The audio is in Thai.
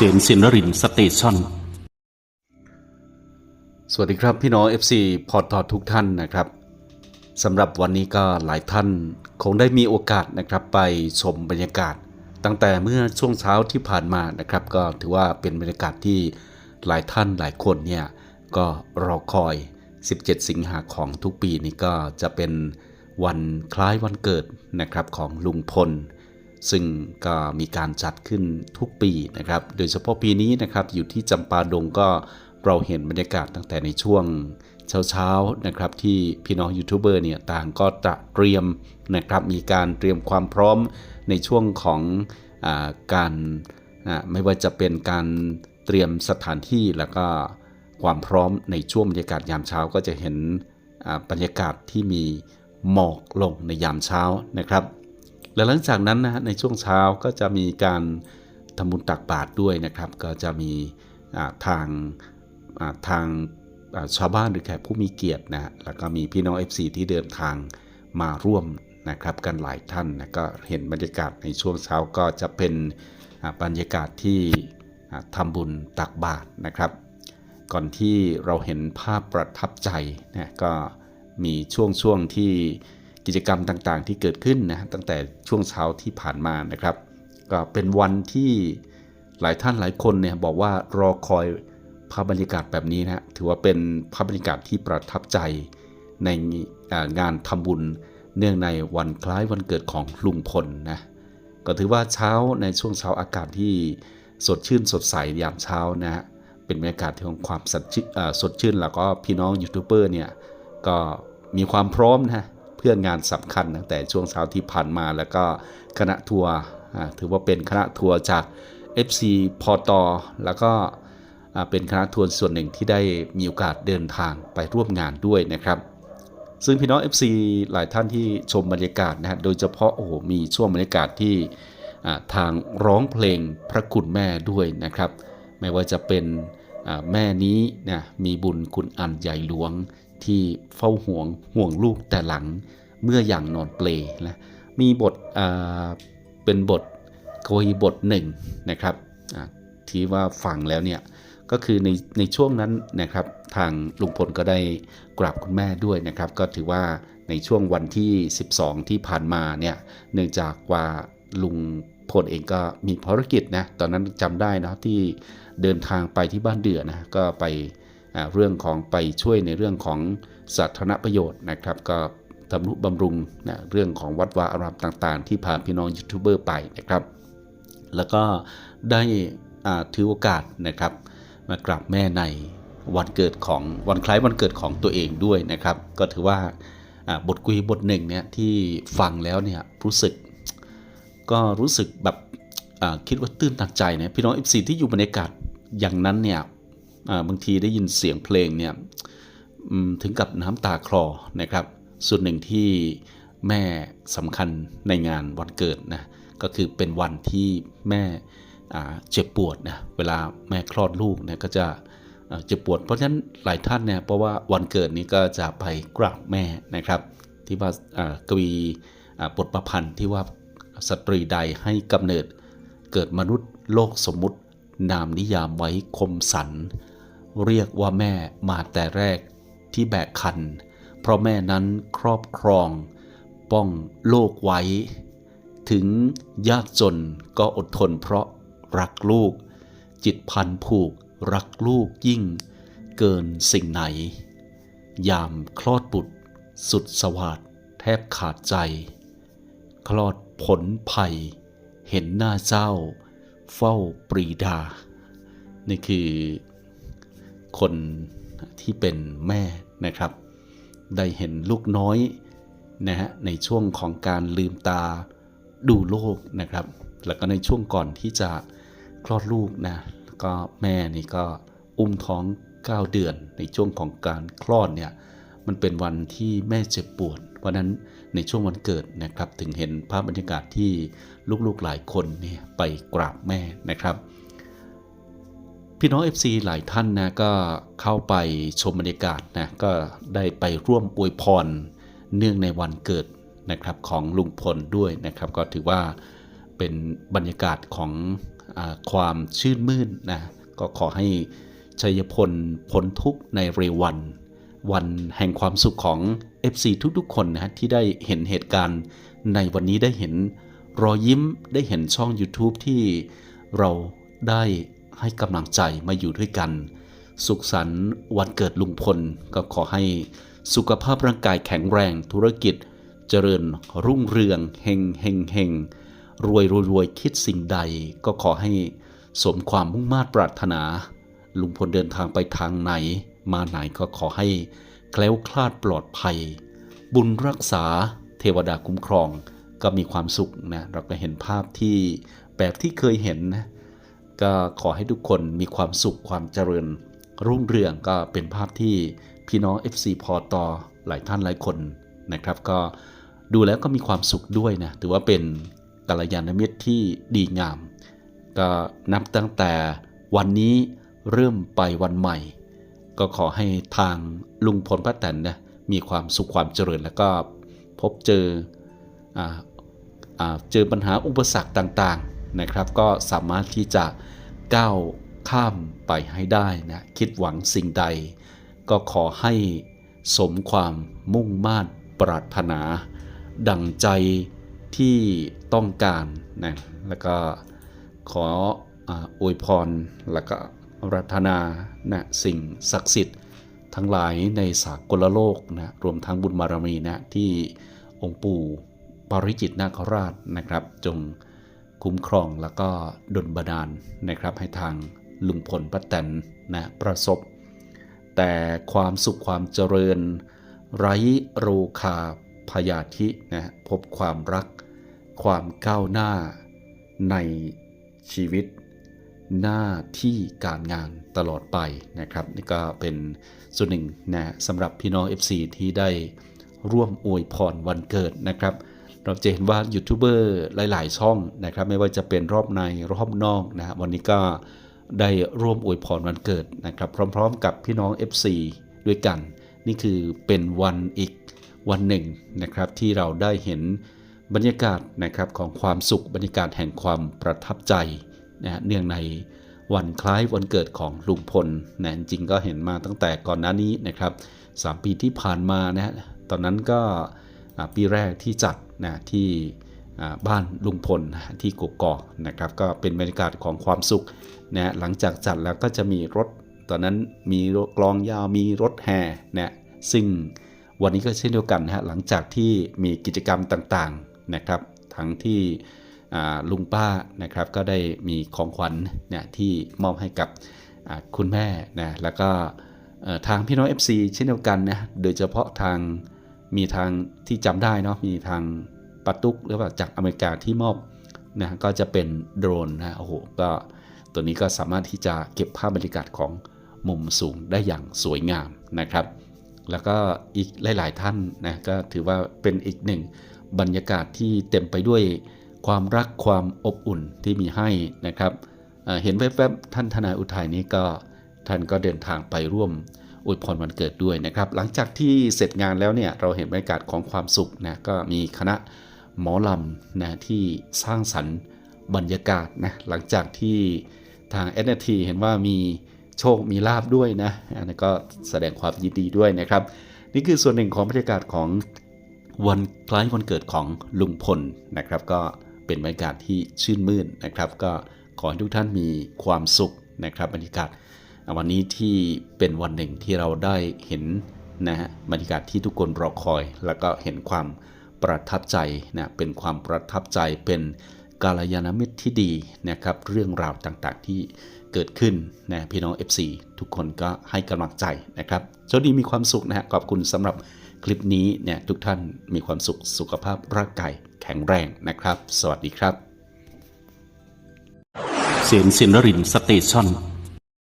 ษมสินรินสเตชันสวัสดีครับพี่น้อง FC พอร์ตทอทุกท่านนะครับสำหรับวันนี้ก็หลายท่านคงได้มีโอกาสนะครับไปชมบรรยากาศ ตั้งแต่เมื่อช่วงเช้าที่ผ่านมานะครับ ก็ถือว่าเป็นบรรยากาศที่หลายท่านหลายคนเนี่ยก็รอคอย 17 สิงหาของทุกปีนี้ก็จะเป็นวันคล้ายวันเกิดนะครับของลุงพล ซึ่งก็มีการจัดขึ้นทุกปีนะครับ โดยเฉพาะปีนี้นะครับอยู่ที่จำปาดงก็เราเห็นบรรยากาศตั้งแต่ในช่วงเช้าๆนะครับที่พี่น้องยูทูบเบอร์เนี่ยต่างก็จะเตรียมนะครับมีการเตรียมความพร้อมในช่วงของอาการไม่ว่าจะเป็นการเตรียมสถานที่แล้วก็ความพร้อมในช่วงบรรยากาศยามเช้าก็จะเห็นบรรยากาศที่มีหมอกลงในยามเช้านะครับ และหลังจากนั้นนะฮะในช่วงเช้าก็จะมีการทำบุญตักบาตรด้วยนะครับ ก็จะมีทางทางชาวบ้านหรือแขกผู้มีเกียรตินะแล้วก็มีพี่น้อง FC ที่เดินทางมาร่วมนะครับกันหลายท่านนะก็เห็นบรรยากาศในช่วงเช้าก็จะเป็นบรรยากาศที่อ่าทำบุญตักบาตรนะครับ ก่อนที่เราเห็นภาพประทับใจนะก็มีช่วงช่วงที่ กิจกรรมต่างๆ ที่เกิดขึ้นนะตั้งแต่ช่วงเช้าที่ผ่านมานะครับ ก็เป็นวันที่หลายท่านหลายคนเนี่ยบอกว่ารอคอยภาพบรรยากาศแบบนี้นะถือว่าเป็นภาพบรรยากาศที่ประทับใจในงานทำบุญ เนื่องในวันคล้ายวันเกิดของลุงพลนะก็ถือว่าเช้าในช่วงเช้าอากาศที่สดชื่นสดใสยามเช้านะฮะเป็นบรรยากาศที่ของความสดชื่นเอ่อสดชื่นแล้วก็พี่น้องยูทูบเบอร์เนี่ยก็มีความพร้อมนะ เพื่องานสำคัญตั้งแต่ช่วงเช้าที่ผ่านมาแล้วก็คณะทัวร์ถือว่าเป็นคณะทัวร์จาก FC พอตอแล้วก็เป็นคณะทัวร์ส่วนหนึ่งที่ได้มีโอกาสเดินทางไปร่วมงานด้วยนะครับ ซึ่งพี่น้อง FC หลายท่านที่ชมบรรยากาศนะฮะโดยเฉพาะโอ้โหมีช่วงบรรยากาศที่ทางร้องเพลงพระคุณแม่ด้วยนะครับ ไม่ว่าจะเป็นแม่นี้นะมีบุญคุณอันใหญ่หลวง ที่เฝ้าห่วงห่วงลูกแต่หลังเมื่ออย่างนอนเปลนะมีบทเป็นบทโกยบทหนึ่งนะครับที่ว่าฟังแล้วเนี่ยก็คือในในช่วงนั้นนะครับทางลุงพลก็ได้กราบคุณแม่ด้วยนะครับ ก็ถือว่าในช่วงวันที่ 12 ที่ผ่านมาเนี่ยเนื่องจากว่าลุงพลเองก็มีภารกิจนะตอนนั้นจำได้นะที่เดินทางไปที่บ้านเดือนะก็ไป เรื่องของไปช่วยในเรื่องของสาธารณประโยชน์นะครับ ก็ทำนุบำรุงนะเรื่องของวัดวาอารามต่างๆ ที่พาพี่น้องยูทูบเบอร์ไปนะครับ แล้วก็ได้ถือโอกาสนะครับมากราบแม่ในวันเกิดของวันคล้ายวันเกิดของตัวเองด้วยนะครับ ก็ถือว่าบทคุยบทหนึ่งเนี่ยที่ฟังแล้วเนี่ยรู้สึก ก็รู้สึกแบบคิดว่าตื้นตันใจนะพี่น้อง f อที่อยู่บรรยากาศอย่างนั้นเนี่ย บางทีได้ยินเสียงเพลงเนี่ยถึงกับน้ำตาคลอนะครับ ส่วนหนึ่งที่แม่สำคัญในงานวันเกิดนะก็คือเป็นวันที่แม่เจ็บปวดนะเวลาแม่คลอดลูกเนี่ยก็จะเจ็บปวด เพราะฉะนั้นหลายท่านเนี่ยเพราะว่าวันเกิดนี้ก็จะไปกราบแม่นะครับ ที่ว่ากวีบทประพันธ์ที่ว่าสตรีใดให้กำเนิดเกิดมนุษย์โลกสมมุติ นามนิยามไว้คมสัน เรียกว่าแม่มาแต่แรกที่แบกคัน เพราะแม่นั้นครอบครอง ป้องโลกไว้ ถึงยากจนก็อดทนเพราะรักลูก จิตพันผูกรักลูกยิ่ง เกินสิ่งไหน ยามคลอดบุตร สุดสวัสดแทบขาดใจ คลอดผลภัย เห็นหน้าเจ้า เฝ้าปรีดา นี่คือ คนที่เป็นแม่นะครับ ได้เห็นลูกน้อยนะฮะในช่วงของการลืมตาดูโลกนะครับ แล้วก็ในช่วงก่อนที่จะคลอดลูกนะก็แม่นี่ก็อุ้มท้อง 9 เดือน ในช่วงของการคลอดเนี่ยมันเป็นวันที่แม่เจ็บปวดเพราะนั้นในช่วงวันเกิดนะครับ ถึงเห็นภาพบรรยากาศที่ลูกๆหลายคนเนี่ยไปกราบแม่นะครับ พี่น้อง FC หลายท่านนะก็เข้าไปชมบรรยากาศนะก็ได้ไปร่วมอวยพรเนื่องในวันเกิดนะครับของลุงพลด้วยนะครับ ก็ถือว่าเป็นบรรยากาศของอความชื่นมื่นนะก็ขอให้ชัยพลพ้นทุกข์ในเร็ววัน วันแห่งความสุขของ FC ทุกๆ คนนะฮะที่ได้เห็นเหตุการณ์ในวันนี้ได้เห็นรอยยิ้มได้เห็นช่อง YouTube ที่เราได้ ให้กำลังใจมาอยู่ด้วยกัน สุขสันต์วันเกิดลุงพลก็ขอให้สุขภาพร่างกายแข็งแรงธุรกิจ เจริญรุ่งเรืองเฮงเฮงเฮงรวยรวยรวยคิดสิ่งใด ก็ขอให้สมความมุ่งมา่ปรารถนา ลุงพลเดินทางไปทางไหน มาไหนก็ขอให้แคล้วคลาดปลอดภัย บุญรักษาเทวดาคุ้มครองก็มีความสุขนะเราก็เห็นภาพที่แบบที่เคยเห็นนะ ก็ขอให้ทุกคนมีความสุขความเจริญ รุ่งเรืองก็เป็นภาพที่พี่น้อง FC พอตอหลายท่านหลายคนนะครับ ก็ดูแล้วก็มีความสุขด้วยนะถือว่าเป็นกัลยาณมิตรที่ดีงาม ก็นับตั้งแต่วันนี้เริ่มไปวันใหม่ ก็ขอให้ทางลุงพลป้าแตนนะมีความสุขความเจริญแล้วก็พบเจอออเจอปัญหาอุปสรรคต่างๆ นะครับ ก็สามารถที่จะก้าวข้ามไปให้ได้นะคิดหวังสิ่งใด ก็ขอให้สมความมุ่งมา่ปรารถนา ดังใจที่ต้องการนะแล้วก็ขออวยพรแล้วก็รัตนานะสิ่งศักดิ์สิทธิ์ทั้งหลายในสากลโลกนะรวมทั้งบุญบารมีนะที่องค์ปู่ปริจิตนาคราชนะครับ จง คุ้มครองแล้วก็ดลบันดาลนะครับให้ทางลุงพลป้าแตนนะประสบ แต่ความสุขความเจริญ ไร้โรคาพยาธินะพบความรัก ความก้าวหน้าในชีวิต หน้าที่การงานตลอดไปนะครับ นี่ก็เป็นส่วนหนึ่งนะสำหรับพี่น้อง FC ที่ได้ร่วมอวยพรวันเกิดนะครับ เราจะเห็นว่ายูทูบเบอร์หลาย ๆ ช่องนะครับ ไม่ว่าจะเป็นรอบในรอบนอกนะวันนี้ก็ได้ร่วมอวยพรวันเกิดนะครับ พร้อม ๆ กับพี่น้อง FC ด้วยกัน นี่คือเป็นวันอีกวันหนึ่งนะครับ ที่เราได้เห็นบรรยากาศนะครับของความสุขบรรยากาศแห่งความประทับใจนะฮะเนื่องในวันคล้ายวันเกิดของลุงพลนะจริงก็เห็นมาตั้งแต่ก่อนหน้านี้นะครับสามปีที่ผ่านมานะฮะตอนนั้นก็ปีแรกที่จัด นะที่บ้านลุงพลที่กกอกนะครับก็เป็นบรรยากาศของความสุขนะฮะหลังจากจัดแล้วก็จะมีรถตอนนั้นมีรถกลองยาวมีรถแห่นะซึ่งวันนี้ก็เช่นเดียวกันนะฮะหลังจากที่มีกิจกรรมต่างๆนะครับทั้งที่ลุงป้านะครับก็ได้มีของขวัญเนี่ยที่มอบให้กับคุณแม่นะแล้วก็ทางพี่น้อง FC เช่นเดียวกันนะโดยเฉพาะทาง มีทางที่จำได้เนาะมีทางปาตุกหรือว่าจากอเมริกาที่มอบนะก็จะเป็นโดรนนะโอ้โหก็ตัวนี้ก็สามารถที่จะเก็บภาพบรรยากาศของมุมสูงได้อย่างสวยงามนะครับ แล้วก็อีกหลาย ๆ ท่านนะก็ถือว่าเป็นอีกหนึ่งบรรยากาศที่เต็มไปด้วยความรักความอบอุ่นที่มีให้นะครับเห็นแวบๆท่านทนายอุทัยนี้ก็ท่านก็เดินทางไปร่วม อวยพรวันเกิดด้วยนะครับ หลังจากที่เสร็จงานแล้วเนี่ยเราเห็นบรรยากาศของความสุขนะก็มีคณะหมอลำนะที่สร้างสรรค์บรรยากาศนะหลังจากที่ทาง n อ t เห็นว่ามีโชคมีลาบด้วยนะอันนี้ก็แสดงความยินดีด้วยนะครับ นี่คือส่วนหนึ่งของบรรยากาศของวันคล้ายวันเกิดของลุงพลนะครับ ก็เป็นบรรยากาศที่ชื่นมื่นนะครับ ก็ขอให้ทุกท่านมีความสุขนะครับบรรยากาศ วันนี้ที่เป็นวันหนึ่งที่เราได้เห็นนะฮะบรรยากาศที่ทุกคนรอคอย แล้วก็เห็นความประทับใจนะเป็นความประทับใจเป็นกาลยานมิตรที่ดีนะครับ เรื่องราวต่างๆที่เกิดขึ้นนะพี่น้อง FC ทุกคนก็ให้กำลังใจนะครับโชคดีมีความสุขนะฮะขอบคุณสำหรับคลิปนี้เนี่ยทุกท่านมีความสุขสุขภาพร่างกายแข็งแรงนะครับ สวัสดีครับ เสียงสินรินสเตชัน